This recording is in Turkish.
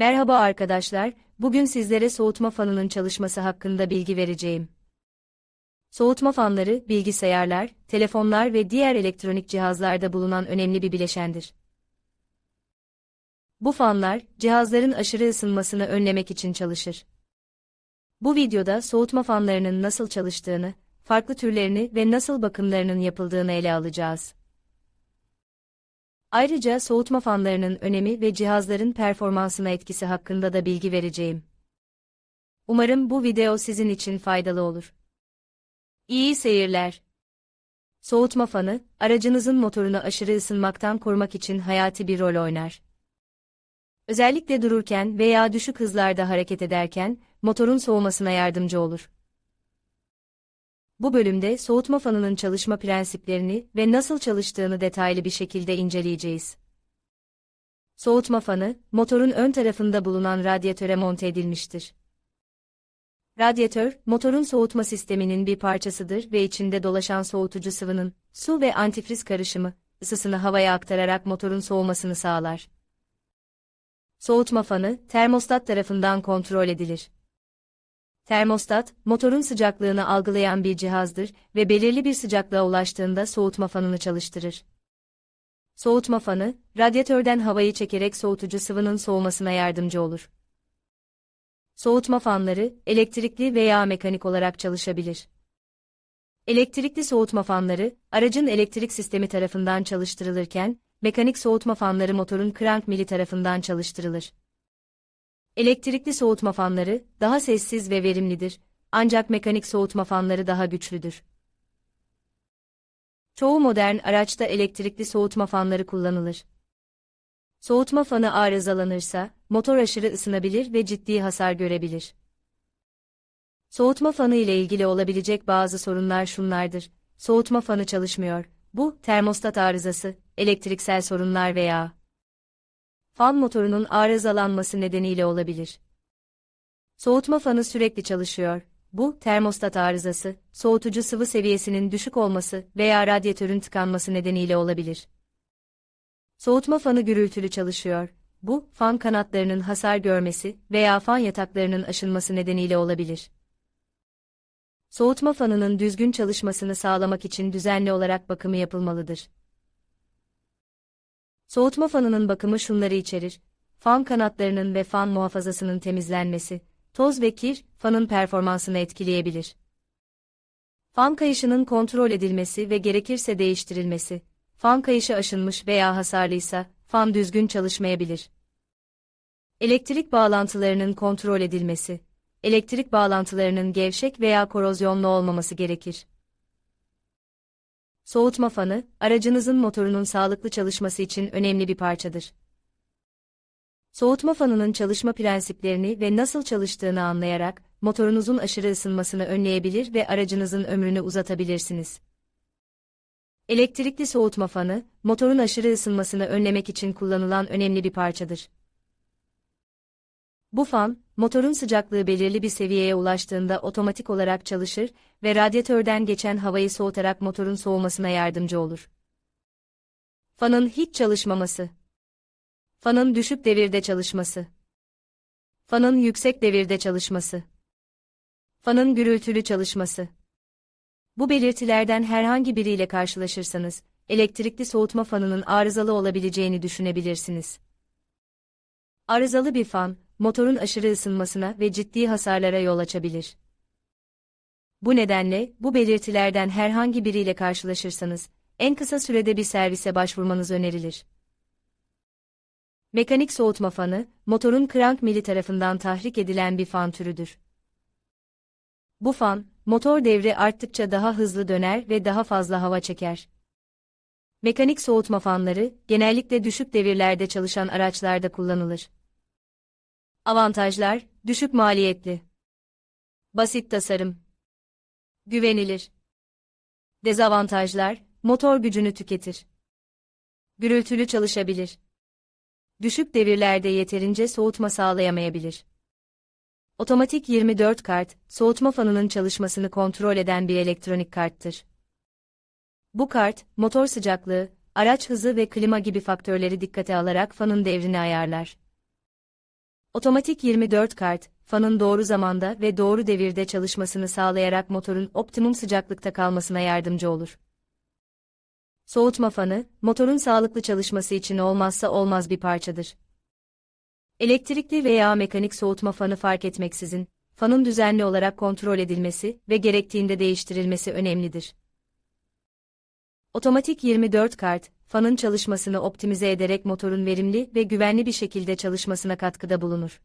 Merhaba arkadaşlar, bugün sizlere soğutma fanının çalışması hakkında bilgi vereceğim. Soğutma fanları, bilgisayarlar, telefonlar ve diğer elektronik cihazlarda bulunan önemli bir bileşendir. Bu fanlar, cihazların aşırı ısınmasını önlemek için çalışır. Bu videoda soğutma fanlarının nasıl çalıştığını, farklı türlerini ve nasıl bakımlarının yapıldığını ele alacağız. Ayrıca soğutma fanlarının önemi ve cihazların performansına etkisi hakkında da bilgi vereceğim. Umarım bu video sizin için faydalı olur. İyi seyirler. Soğutma fanı, aracınızın motorunu aşırı ısınmaktan korumak için hayati bir rol oynar. Özellikle dururken veya düşük hızlarda hareket ederken, motorun soğumasına yardımcı olur. Bu bölümde soğutma fanının çalışma prensiplerini ve nasıl çalıştığını detaylı bir şekilde inceleyeceğiz. Soğutma fanı, motorun ön tarafında bulunan radyatöre monte edilmiştir. Radyatör, motorun soğutma sisteminin bir parçasıdır ve içinde dolaşan soğutucu sıvının, su ve antifriz karışımı, ısısını havaya aktararak motorun soğumasını sağlar. Soğutma fanı, termostat tarafından kontrol edilir. Termostat, motorun sıcaklığını algılayan bir cihazdır ve belirli bir sıcaklığa ulaştığında soğutma fanını çalıştırır. Soğutma fanı, radyatörden havayı çekerek soğutucu sıvının soğumasına yardımcı olur. Soğutma fanları, elektrikli veya mekanik olarak çalışabilir. Elektrikli soğutma fanları, aracın elektrik sistemi tarafından çalıştırılırken, mekanik soğutma fanları motorun crank mili tarafından çalıştırılır. Elektrikli soğutma fanları daha sessiz ve verimlidir, ancak mekanik soğutma fanları daha güçlüdür. Çoğu modern araçta elektrikli soğutma fanları kullanılır. Soğutma fanı arızalanırsa, motor aşırı ısınabilir ve ciddi hasar görebilir. Soğutma fanı ile ilgili olabilecek bazı sorunlar şunlardır. Soğutma fanı çalışmıyor. Bu, termostat arızası, elektriksel sorunlar veya fan motorunun arızalanması nedeniyle olabilir. Soğutma fanı sürekli çalışıyor. Bu, termostat arızası, soğutucu sıvı seviyesinin düşük olması veya radyatörün tıkanması nedeniyle olabilir. Soğutma fanı gürültülü çalışıyor. Bu, fan kanatlarının hasar görmesi veya fan yataklarının aşınması nedeniyle olabilir. Soğutma fanının düzgün çalışmasını sağlamak için düzenli olarak bakımı yapılmalıdır. Soğutma fanının bakımı şunları içerir. Fan kanatlarının ve fan muhafazasının temizlenmesi, toz ve kir, fanın performansını etkileyebilir. Fan kayışının kontrol edilmesi ve gerekirse değiştirilmesi, fan kayışı aşınmış veya hasarlıysa, fan düzgün çalışmayabilir. Elektrik bağlantılarının kontrol edilmesi, elektrik bağlantılarının gevşek veya korozyonlu olmaması gerekir. Soğutma fanı, aracınızın motorunun sağlıklı çalışması için önemli bir parçadır. Soğutma fanının çalışma prensiplerini ve nasıl çalıştığını anlayarak, motorunuzun aşırı ısınmasını önleyebilir ve aracınızın ömrünü uzatabilirsiniz. Elektrikli soğutma fanı, motorun aşırı ısınmasını önlemek için kullanılan önemli bir parçadır. Bu fan, motorun sıcaklığı belirli bir seviyeye ulaştığında otomatik olarak çalışır ve radyatörden geçen havayı soğutarak motorun soğumasına yardımcı olur. Fanın hiç çalışmaması. Fanın düşük devirde çalışması. Fanın yüksek devirde çalışması. Fanın gürültülü çalışması. Bu belirtilerden herhangi biriyle karşılaşırsanız, elektrikli soğutma fanının arızalı olabileceğini düşünebilirsiniz. Arızalı bir fan, motorun aşırı ısınmasına ve ciddi hasarlara yol açabilir. Bu nedenle, bu belirtilerden herhangi biriyle karşılaşırsanız, en kısa sürede bir servise başvurmanız önerilir. Mekanik soğutma fanı, motorun crank mili tarafından tahrik edilen bir fan türüdür. Bu fan, motor devri arttıkça daha hızlı döner ve daha fazla hava çeker. Mekanik soğutma fanları, genellikle düşük devirlerde çalışan araçlarda kullanılır. Avantajlar, düşük maliyetli. Basit tasarım. Güvenilir. Dezavantajlar, motor gücünü tüketir. Gürültülü çalışabilir. Düşük devirlerde yeterince soğutma sağlayamayabilir. Otomatik 24 kart, soğutma fanının çalışmasını kontrol eden bir elektronik karttır. Bu kart, motor sıcaklığı, araç hızı ve klima gibi faktörleri dikkate alarak fanın devrini ayarlar. Otomatik 24 kart, fanın doğru zamanda ve doğru devirde çalışmasını sağlayarak motorun optimum sıcaklıkta kalmasına yardımcı olur. Soğutma fanı, motorun sağlıklı çalışması için olmazsa olmaz bir parçadır. Elektrikli veya mekanik soğutma fanı fark etmeksizin, fanın düzenli olarak kontrol edilmesi ve gerektiğinde değiştirilmesi önemlidir. Otomatik 24 kart, fanın çalışmasını optimize ederek motorun verimli ve güvenli bir şekilde çalışmasına katkıda bulunur.